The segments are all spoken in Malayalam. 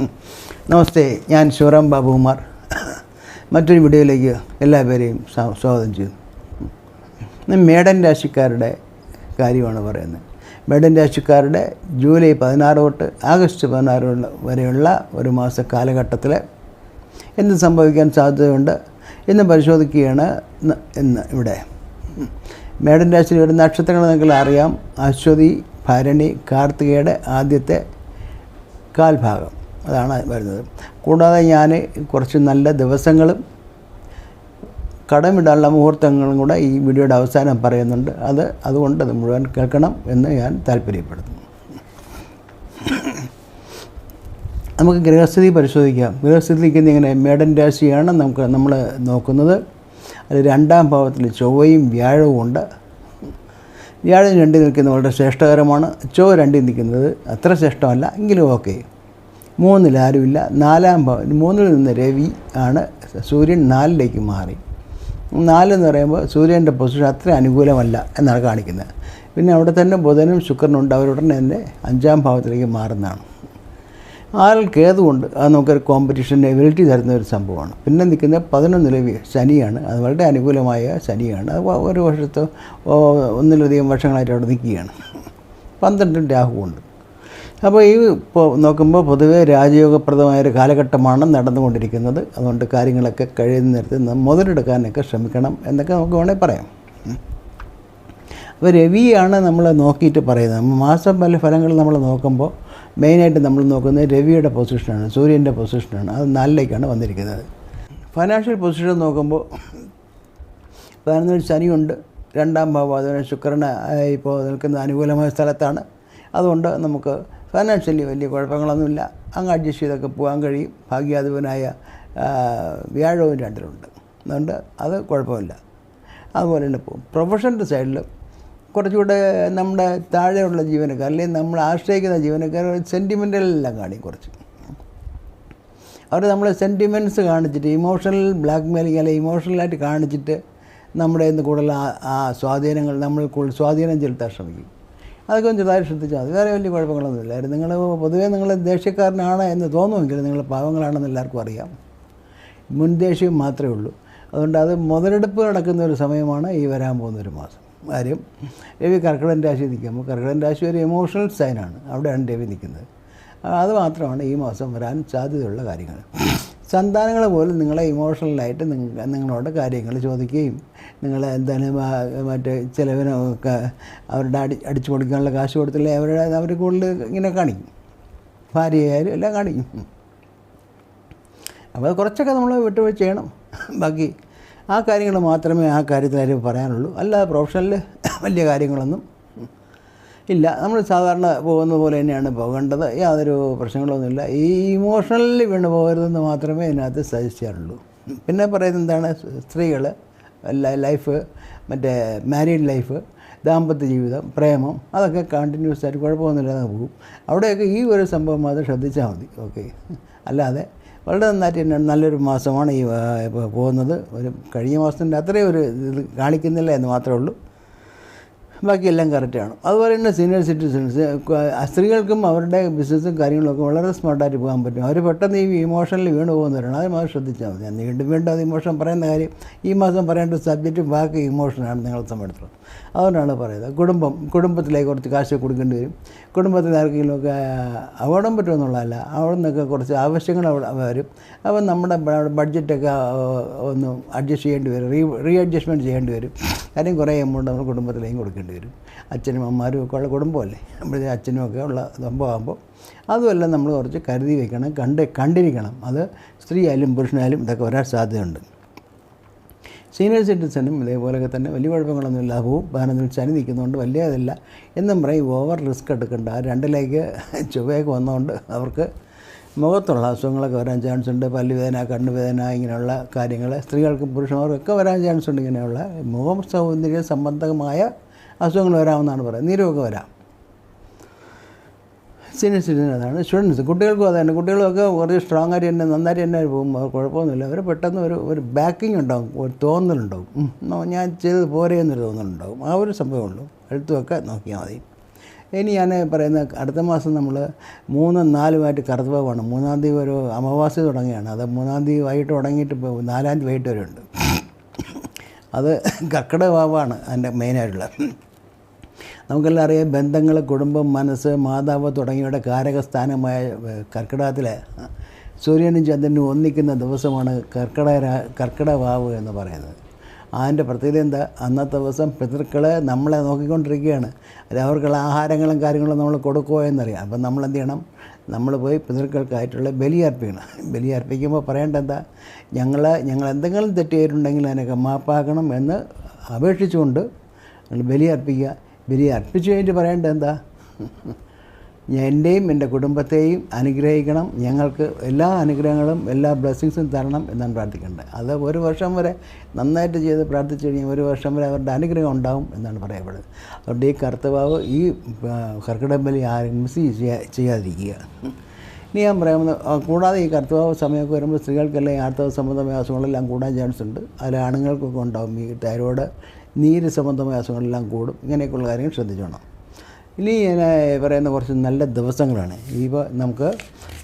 നമസ്തേ ഞാൻ ശിവറാം ബാബുകുമാർ മറ്റൊരു വീഡിയോയിലേക്ക് എല്ലാ പേരെയും സ്വാഗതം ചെയ്യുന്നു മേടൻ രാശിക്കാരുടെ കാര്യമാണ് പറയുന്നത്. മേടൻ രാശിക്കാരുടെ ജൂലൈ പതിനാറ് തൊട്ട് ആഗസ്റ്റ് പതിനാറ് വരെയുള്ള ഒരു മാസ കാലഘട്ടത്തിൽ എന്ത് സംഭവിക്കാൻ സാധ്യതയുണ്ട് എന്ന് പരിശോധിക്കുകയാണ് ഇന്ന് ഇവിടെ. മേടൻ രാശിയിൽ ഒരു നക്ഷത്രങ്ങൾ നിങ്ങൾ അറിയാം. അശ്വതി ഭരണി കാർത്തികയുടെ ആദ്യത്തെ കാൽഭാഗം. അതാണ് വരുന്നത്. കൂടാതെ ഞാൻ കുറച്ച് നല്ല ദിവസങ്ങളും കടമിടാനുള്ള മുഹൂർത്തങ്ങളും കൂടെ ഈ വീഡിയോയുടെ അവസാനം പറയുന്നുണ്ട്. അത് അതുകൊണ്ട് അത് മുഴുവൻ കേൾക്കണം എന്ന് ഞാൻ താല്പര്യപ്പെടുന്നു. നമുക്ക് ഗൃഹസ്ഥിതി പരിശോധിക്കാം. ഗൃഹസ്ഥിതി നിൽക്കുന്ന ഇങ്ങനെ മേടൻ രാശിയാണ് നമുക്ക് നമ്മൾ നോക്കുന്നത്. അതിൽ രണ്ടാം ഭാവത്തിൽ ചൊവ്വയും വ്യാഴവും ഉണ്ട്. വ്യാഴം രണ്ടിൽ നിൽക്കുന്നത് വളരെ ശ്രേഷ്ഠകരമാണ്. ചൊവ്വ രണ്ടിൽ നിൽക്കുന്നത് അത്ര ശ്രേഷ്ഠമല്ല. എങ്കിലും ഓക്കെ. മൂന്നിൽ ആരുമില്ല നാലാം ഭവൻ മൂന്നിൽ നിന്ന് രവി ആണ് സൂര്യൻ നാലിലേക്ക് മാറി. നാലെന്ന് പറയുമ്പോൾ സൂര്യന്റെ പൊസിഷൻ അത്ര അനുകൂലമല്ല എന്നാണ് കാണിക്കുന്നത്. പിന്നെ അവിടെ തന്നെ ബുധനും ശുക്രനും ഉണ്ട്. അവരുടനെ തന്നെ അഞ്ചാം ഭാവത്തിലേക്ക് മാറുന്നതാണ്. ആറിൽ കേതുകൊണ്ട് അത് നമുക്കൊരു കോമ്പറ്റീഷൻ എബിലിറ്റി തരുന്ന ഒരു സംഭവമാണ്. പിന്നെ നിൽക്കുന്ന പതിനൊന്നിൽ ശനിയാണ്. അത് വളരെ അനുകൂലമായ ശനിയാണ്. അത് ഒരു വർഷത്തോ ഒന്നിലധികം വർഷങ്ങളായിട്ട് അവിടെ നിൽക്കുകയാണ്. പന്ത്രണ്ടും രാഹുവുണ്ട് അപ്പോൾ ഈ ഇപ്പോൾ നോക്കുമ്പോൾ പൊതുവേ രാജയോഗപ്രദമായ ഒരു കാലഘട്ടമാണ് നടന്നുകൊണ്ടിരിക്കുന്നത്. അതുകൊണ്ട് കാര്യങ്ങളൊക്കെ കഴിയുന്ന നേരത്തിൽ നാം മുതലെടുക്കാനൊക്കെ ശ്രമിക്കണം എന്നൊക്കെ നമുക്ക് വേണമെങ്കിൽ പറയാം. അപ്പോൾ രവിയാണ് നമ്മൾ നോക്കിയിട്ട് പറയുന്നത്. മാസം പല ഫലങ്ങൾ നമ്മൾ നോക്കുമ്പോൾ മെയിനായിട്ട് നമ്മൾ നോക്കുന്നത് രവിയുടെ പൊസിഷനാണ് സൂര്യന്റെ പൊസിഷനാണ്. അത് നാലിലേക്കാണ് വന്നിരിക്കുന്നത്. ഫൈനാൻഷ്യൽ പൊസിഷൻ നോക്കുമ്പോൾ പതിനൊന്നിൽ ശനിയുണ്ട് രണ്ടാം ഭാവം അതുപോലെ ശുക്രനെ ഇപ്പോൾ നിൽക്കുന്ന അനുകൂലമായ സ്ഥലത്താണ്. അതുകൊണ്ട് നമുക്ക് ഫൈനാൻഷ്യലി വലിയ കുഴപ്പങ്ങളൊന്നുമില്ല. അങ്ങ് അഡ്ജസ്റ്റ് ചെയ്തൊക്കെ പോകാൻ കഴിയും. ഭാഗ്യാധിപനായ വ്യാഴവും രണ്ടിലുണ്ട്. അതുകൊണ്ട് അത് കുഴപ്പമില്ല. അതുപോലെ തന്നെ പോകും പ്രൊഫഷന്റെ സൈഡിൽ കുറച്ചുകൂടെ നമ്മുടെ താഴെയുള്ള ജീവനക്കാർ അല്ലെങ്കിൽ നമ്മൾ ആശ്രയിക്കുന്ന ജീവനക്കാർ സെന്റിമെന്റലെല്ലാം കാണിക്കും കുറച്ച്. അവർ നമ്മളെ സെന്റിമെന്റ്സ് കാണിച്ചിട്ട് ഇമോഷണൽ ബ്ലാക്ക് മെയിലിങ് അല്ലെങ്കിൽ ഇമോഷണലായിട്ട് കാണിച്ചിട്ട് നമ്മുടെ ഇന്ന് കൂടുതൽ ആ സ്വാധീനങ്ങൾ നമ്മൾ കൂടുതൽ സ്വാധീനം ചെലുത്താൻ ശ്രമിക്കും. അതൊക്കെ ഒന്ന് ചെറുതായി ശ്രദ്ധിച്ചാൽ മതി. വേറെ വലിയ കുഴപ്പങ്ങളൊന്നുമില്ലായിരുന്നു നിങ്ങൾ പൊതുവേ നിങ്ങൾ ദേഷ്യക്കാരനാണ് എന്ന് തോന്നുമെങ്കിൽ നിങ്ങൾ പാവങ്ങളാണെന്ന് എല്ലാവർക്കും അറിയാം. മുൻദേഷ്യം മാത്രമേ ഉള്ളൂ. അതുകൊണ്ട് അത് മുതലെടുപ്പ് നടക്കുന്ന ഒരു സമയമാണ് ഈ വരാൻ പോകുന്ന ഒരു മാസം. കാര്യം രവി കർക്കിടൻ രാശി നിൽക്കുമ്പോൾ കർക്കിടൻ രാശി ഒരു ഇമോഷണൽ സൈനാണ് അവിടെയാണ് രവി നിൽക്കുന്നത്. അത് മാത്രമാണ് ഈ മാസം വരാൻ സാധ്യതയുള്ള കാര്യങ്ങൾ. സന്താനങ്ങൾ പോലും നിങ്ങളെ ഇമോഷണലായിട്ട് നിങ്ങൾ നിങ്ങളോട് കാര്യങ്ങൾ ചോദിക്കുകയും നിങ്ങൾ എന്താണ് മറ്റേ ചിലവിനൊക്കെ അവരുടെ അടി അടിച്ചു കൊടുക്കാനുള്ള കാശ് കൊടുത്തില്ലേ അവരുടെ അവർ കൂടുതൽ ഇങ്ങനെ കാണിക്കും. ഭാര്യയായാലും എല്ലാം കാണിക്കും. അപ്പോൾ കുറച്ചൊക്കെ നമ്മൾ വിട്ടുവീഴ്ച ചെയ്യണം. ബാക്കി ആ കാര്യങ്ങൾ മാത്രമേ ആ കാര്യത്തിലായിരിക്കും പറയാനുള്ളൂ. അല്ലാതെ പ്രൊഫഷണലിൽ വലിയ കാര്യങ്ങളൊന്നും ഇല്ല നമ്മൾ സാധാരണ പോകുന്ന പോലെ തന്നെയാണ് പോകേണ്ടത്. യാതൊരു പ്രശ്നങ്ങളൊന്നുമില്ല. ഈ ഇമോഷണലി വീണ് പോകരുതെന്ന് മാത്രമേ ഇതിനകത്ത് സജസ്റ്റ് ചെയ്യാറുള്ളൂ. പിന്നെ പറയുന്നത് എന്താണ്? സ്ത്രീകൾ ലൈഫ് മറ്റേ മാരീഡ് ലൈഫ് ദാമ്പത്യ ജീവിതം പ്രേമം അതൊക്കെ കണ്ടിന്യൂസ് ആയിട്ട് കുഴപ്പമൊന്നുമില്ലാതെ പോകും. അവിടെയൊക്കെ ഈ ഒരു സംഭവം മാത്രം ശ്രദ്ധിച്ചാൽ മതി. ഓക്കെ അല്ലാതെ വളരെ നന്നായിട്ട് തന്നെ നല്ലൊരു മാസമാണ് ഈ പോകുന്നത്. ഒരു കഴിഞ്ഞ മാസത്തിന്റെ അത്രയും ഒരു ഇത് കാണിക്കുന്നില്ല എന്ന് മാത്രമേ ഉള്ളൂ. ബാക്കിയെല്ലാം കറക്റ്റാണ്. അതുപോലെ തന്നെ സീനിയർ സിറ്റിസൺസ് സ്ത്രീകൾക്കും അവരുടെ ബിസിനസ്സും കാര്യങ്ങളൊക്കെ വളരെ സ്മാർട്ടായിട്ട് പോകാൻ പറ്റും. അവർ പെട്ടെന്ന് ഈ ഇമോഷനിൽ വീണ് പോകുന്നവരാണ്. അത് മാത്രം ശ്രദ്ധിച്ചാൽ മതി. ഞാൻ വീണ്ടും വീണ്ടും അത് ഇമോഷൻ പറയുന്ന കാര്യം ഈ മാസം പറയേണ്ട സബ്ജക്റ്റ് ബാക്കി ഇമോഷനാണ് നിങ്ങളെ സംബന്ധിച്ചിടത്തോളം അതുകൊണ്ടാണ് പറയുന്നത്. കുടുംബം കുടുംബത്തിലേക്ക് കുറച്ച് കാശ് കൊടുക്കേണ്ടി വരും. കുടുംബത്തിൽ ആർക്കെങ്കിലുമൊക്കെ അപകടം പറ്റുമെന്നുള്ളതല്ല. അവിടെ നിന്നൊക്കെ കുറച്ച് ആവശ്യങ്ങൾ അവിടെ വരും. അപ്പം നമ്മുടെ ബഡ്ജറ്റൊക്കെ ഒന്ന് അഡ്ജസ്റ്റ് ചെയ്യേണ്ടി വരും. റീ റീ അഡ്ജസ്റ്റ്മെന്റ് ചെയ്യേണ്ടി വരും. കാര്യം കുറേ എമൗണ്ട് നമ്മൾ കുടുംബത്തിലേക്കും കൊടുക്കേണ്ടി വരും. അച്ഛനും അമ്മമാരും ഒക്കെ ഉള്ള കുടുംബമല്ലേ? നമ്മുടെ അച്ഛനും ഒക്കെ ഉള്ള സംഭവമാകുമ്പോൾ അതുമെല്ലാം നമ്മൾ കുറച്ച് കരുതി വെക്കണം കണ്ട് കണ്ടിരിക്കണം. അത് സ്ത്രീ ആയാലും പുരുഷനായാലും ഇതൊക്കെ വരാൻ സാധ്യതയുണ്ട്. സീനിയർ സിറ്റിസനും ഇതേപോലെയൊക്കെ തന്നെ വലിയ കുഴപ്പങ്ങളൊന്നും ഇല്ല പോവും. പതിനൊന്നിൽ നിൽക്കുന്നതുകൊണ്ട് വലിയ ഇതില്ല എന്നും പറയും ഓവർ റിസ്ക് എടുക്കേണ്ട. ആ രണ്ടിലേക്ക് ചൊവ്വയൊക്കെ വന്നതുകൊണ്ട് അവർക്ക് മുഖത്തുള്ള അസുഖങ്ങളൊക്കെ വരാൻ ചാൻസ് ഉണ്ട്. പല്ലുവേദന കണ്ണുവേദന ഇങ്ങനെയുള്ള കാര്യങ്ങൾ സ്ത്രീകൾക്കും പുരുഷന്മാർക്കൊക്കെ വരാൻ ചാൻസ് ഉണ്ട്. ഇങ്ങനെയുള്ള മുഖം സൗന്ദര്യ സംബന്ധമായ അസുഖങ്ങൾ വരാമെന്നാണ് പറയുന്നത്. നീരമൊക്കെ വരാം. സീനിയർ സിറ്റിസൺ അതാണ്. സ്റ്റുഡൻസ് കുട്ടികൾക്കും അതാണ് കുട്ടികളൊക്കെ കുറച്ച് സ്ട്രോങ് ആയിട്ട് തന്നെ നന്നായിട്ട് തന്നെ പോകും. അവർ കുഴപ്പമൊന്നുമില്ല. അവർ പെട്ടെന്ന് ഒരു ഒരു ബാക്കിംഗ് ഉണ്ടാകും ഒരു തോന്നലുണ്ടാവും. ഞാൻ ചെയ്തത് പോരെ എന്നൊരു തോന്നലുണ്ടാവും. ആ ഒരു സംഭവമുള്ളൂ. എഴുത്തുമൊക്കെ നോക്കിയാൽ മതി. ഇനി ഞാൻ പറയുന്ന അടുത്ത മാസം നമ്മൾ മൂന്നും നാലുമായിട്ട് കറുത്തവാണ് മൂന്നാം തീയതി ഒരു അമാവാസി തുടങ്ങിയാണ് അത് മൂന്നാം തീയതി വൈകിട്ട് തുടങ്ങിയിട്ട് ഇപ്പോൾ നാലാം തീയതി വൈകിട്ട് വരെ ഉണ്ട് അത് കർക്കിടക വാവാണ് അതിന്റെ മെയിനായിട്ടുള്ള നമുക്കെല്ലാം അറിയാം ബന്ധങ്ങൾ കുടുംബം മനസ്സ് മാതാവ് തുടങ്ങിയവയുടെ കാരകസ്ഥാനമായ കർക്കിടകത്തിൽ സൂര്യനും ചന്ദ്രനും ഒന്നിക്കുന്ന ദിവസമാണ് കർക്കിടക കർക്കിടവാവ് വാവ് എന്ന് പറയുന്നത്. അതിന്റെ പ്രത്യേകത എന്താ? അന്നത്തെ ദിവസം പിതൃക്കളെ നമ്മളെ നോക്കിക്കൊണ്ടിരിക്കുകയാണ്. അവർക്കുള്ള ആഹാരങ്ങളും കാര്യങ്ങളും നമ്മൾ കൊടുക്കുമോ എന്നറിയാം. അപ്പം നമ്മൾ എന്ത് ചെയ്യണം? നമ്മൾ പോയി പിതൃക്കൾക്കായിട്ടുള്ള ബലി അർപ്പിക്കണം ബലി അർപ്പിക്കുമ്പോൾ പറയേണ്ട എന്താ? ഞങ്ങൾ ഞങ്ങൾ എന്തെങ്കിലും തെറ്റ് ചെയ്തിട്ടുണ്ടെങ്കിൽ അതിനൊക്കെ മാപ്പാക്കണം എന്ന് അപേക്ഷിച്ചുകൊണ്ട് ബലി അർപ്പിക്കുക ബലി അർപ്പിച്ചു കഴിഞ്ഞിട്ട് പറയേണ്ടത് എന്താ? എന്റെയും എന്റെ കുടുംബത്തെയും അനുഗ്രഹിക്കണം. ഞങ്ങൾക്ക് എല്ലാ അനുഗ്രഹങ്ങളും എല്ലാ ബ്ലെസ്സിങ്സും തരണം എന്നാണ് പ്രാർത്ഥിക്കേണ്ടത്. അത് ഒരു വർഷം വരെ നന്നായിട്ട് ചെയ്ത് പ്രാർത്ഥിച്ചു കഴിഞ്ഞാൽ ഒരു വർഷം വരെ അവരുടെ അനുഗ്രഹം ഉണ്ടാവും എന്നാണ് പറയപ്പെടുന്നത്. അതുകൊണ്ട് ഈ കർത്തവാവ് ഈ ബലി ആരും മിസ് ചെയ്യാ ചെയ്യാതിരിക്കുക. ഇനി ഞാൻ പറയാമെന്ന് കൂടാതെ ഈ കർത്തവാവ് സമയമൊക്കെ വരുമ്പോൾ സ്ത്രീകൾക്കെല്ലാം ഈ ആർത്തവ സംബന്ധമായ അസുഖങ്ങളെല്ലാം കൂടാൻ ചാൻസ് ഉണ്ട് അതിൽ ആണുങ്ങൾക്കൊക്കെ ഉണ്ടാവും ഈ തൈറോയ്ഡ്. നീര് സംബന്ധമായ അസുഖങ്ങളെല്ലാം കൂടും. ഇങ്ങനെയൊക്കെയുള്ള കാര്യങ്ങൾ ശ്രദ്ധിച്ചോണം ഇനി ഞാൻ പറയുന്ന കുറച്ച് നല്ല ദിവസങ്ങളാണ്. ഇപ്പോൾ നമുക്ക്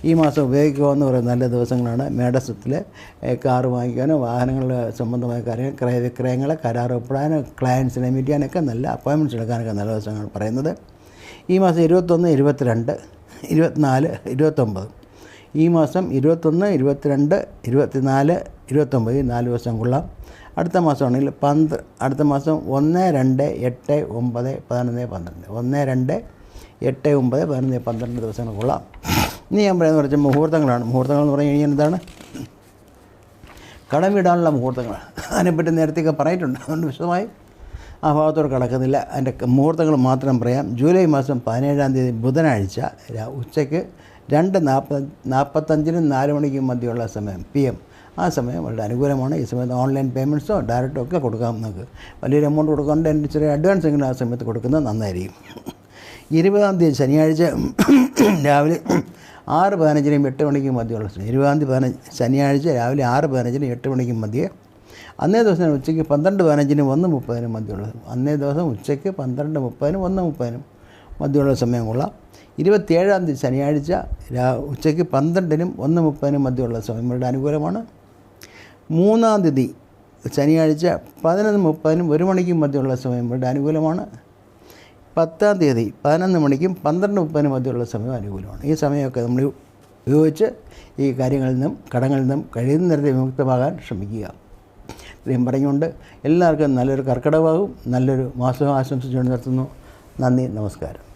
ഈ മാസം ഉപയോഗിക്കാവുന്ന പറയുന്ന നല്ല ദിവസങ്ങളാണ്. മേടസത്തിൽ കാറ് വാങ്ങിക്കാനോ വാഹനങ്ങൾ സംബന്ധമായ കാര്യങ്ങൾ ക്രയ വിക്രയങ്ങളെ കരാർ ഒപ്പിടാനോ ക്ലയൻസിനെ മീറ്റ് ചെയ്യാനൊക്കെ നല്ല അപ്പോയിൻമെന്റ്സ് എടുക്കാനൊക്കെ നല്ല ദിവസങ്ങളാണ് പറയുന്നത്. ഈ മാസം ഇരുപത്തൊന്ന് ഇരുപത്തിരണ്ട് ഇരുപത്തിനാല് ഇരുപത്തൊമ്പത്. ഈ മാസം ഇരുപത്തൊന്ന് ഇരുപത്തിരണ്ട് ഇരുപത്തിനാല് ഇരുപത്തൊമ്പത്. ഈ നാല് ദിവസം കൊള്ളാം. അടുത്ത മാസമാണെങ്കിൽ പന്ത് അടുത്ത മാസം ഒന്ന് രണ്ട് എട്ട് ഒമ്പത് പതിനൊന്ന് പന്ത്രണ്ട്. ഒന്ന് രണ്ട് എട്ട് ഒമ്പത് പതിനൊന്ന് പന്ത്രണ്ട് ദിവസങ്ങൾ കൊള്ളാം ഇനി ഞാൻ പറയുന്നത് കുറച്ച് മുഹൂർത്തങ്ങളാണ്. മുഹൂർത്തങ്ങൾ എന്ന് പറഞ്ഞു കഴിഞ്ഞാൽ എന്താണ്? കടം വിടാനുള്ള മുഹൂർത്തങ്ങൾ അതിനെപ്പറ്റി നേരത്തെയൊക്കെ പറഞ്ഞിട്ടുണ്ട്. അതുകൊണ്ട് വിശദമായി ആ ഭാഗത്തോട് കടക്കുന്നില്ല. അതിന്റെ മുഹൂർത്തങ്ങൾ മാത്രം പറയാം. ജൂലൈ മാസം പതിനേഴാം തീയതി ബുധനാഴ്ച ഉച്ചയ്ക്ക് രണ്ട് നാൽപ്പത് നാൽപ്പത്തഞ്ചിനും നാല് മണിക്കും മധ്യമുള്ള സമയം പി എം. ആ സമയം വളരെ അനുകൂലമാണ്. ഈ സമയത്ത് ഓൺലൈൻ പേയ്മെന്റ്സോ ഡയറക്റ്റോ ഒക്കെ കൊടുക്കാം നമുക്ക്. വലിയൊരു എമൗണ്ട് കൊടുക്കാണ്ട് എന്റെ ചെറിയ അഡ്വാൻസ് എങ്കിലും ആ സമയത്ത് കൊടുക്കുന്നത് നന്നായിരിക്കും. ഇരുപതാം തീയതി ശനിയാഴ്ച രാവിലെ ആറ് പതിനഞ്ചിനും എട്ട് മണിക്കും മധ്യമുള്ള ഇരുപതാം തീയതി പതിനഞ്ച് ശനിയാഴ്ച രാവിലെ ആറ് പതിനഞ്ചിനും എട്ട് മണിക്കും മധ്യേ അന്നേ ദിവസം ഉച്ചയ്ക്ക് പന്ത്രണ്ട് പതിനഞ്ചിനും ഒന്ന് മുപ്പതിനും മധ്യമുള്ള അന്നേ ദിവസം ഉച്ചയ്ക്ക് പന്ത്രണ്ട് മുപ്പതിനും ഒന്ന് മുപ്പതിനും മധ്യമുള്ള സമയം കൊള്ളാം ഇരുപത്തിയേഴാം തീയതി ശനിയാഴ്ച രാ ഉച്ചയ്ക്ക് പന്ത്രണ്ടിനും ഒന്ന് മുപ്പതിനും മധ്യമുള്ള സമയം വളരെ അനുകൂലമാണ്. മൂന്നാം തീയതി ശനിയാഴ്ച പതിനൊന്ന് മുപ്പതിനും ഒരു മണിക്കും മധ്യമുള്ള സമയം ഇവിടെ അനുകൂലമാണ്. പത്താം തീയതി പതിനൊന്ന് മണിക്കും പന്ത്രണ്ട് മുപ്പതിനും മധ്യമുള്ള സമയം അനുകൂലമാണ്. ഈ സമയമൊക്കെ നമ്മൾ ഉപയോഗിച്ച് ഈ കാര്യങ്ങളിൽ നിന്നും കടങ്ങളിൽ നിന്നും കഴിയുന്ന നേരത്തെ വിമുക്തമാകാൻ ശ്രമിക്കുക. ഇത്രയും പറഞ്ഞുകൊണ്ട് എല്ലാവർക്കും നല്ലൊരു കർക്കിടകമാകും. നല്ലൊരു മാസം ആശംസിച്ചുകൊണ്ട് നിർത്തുന്നു. നന്ദി നമസ്കാരം.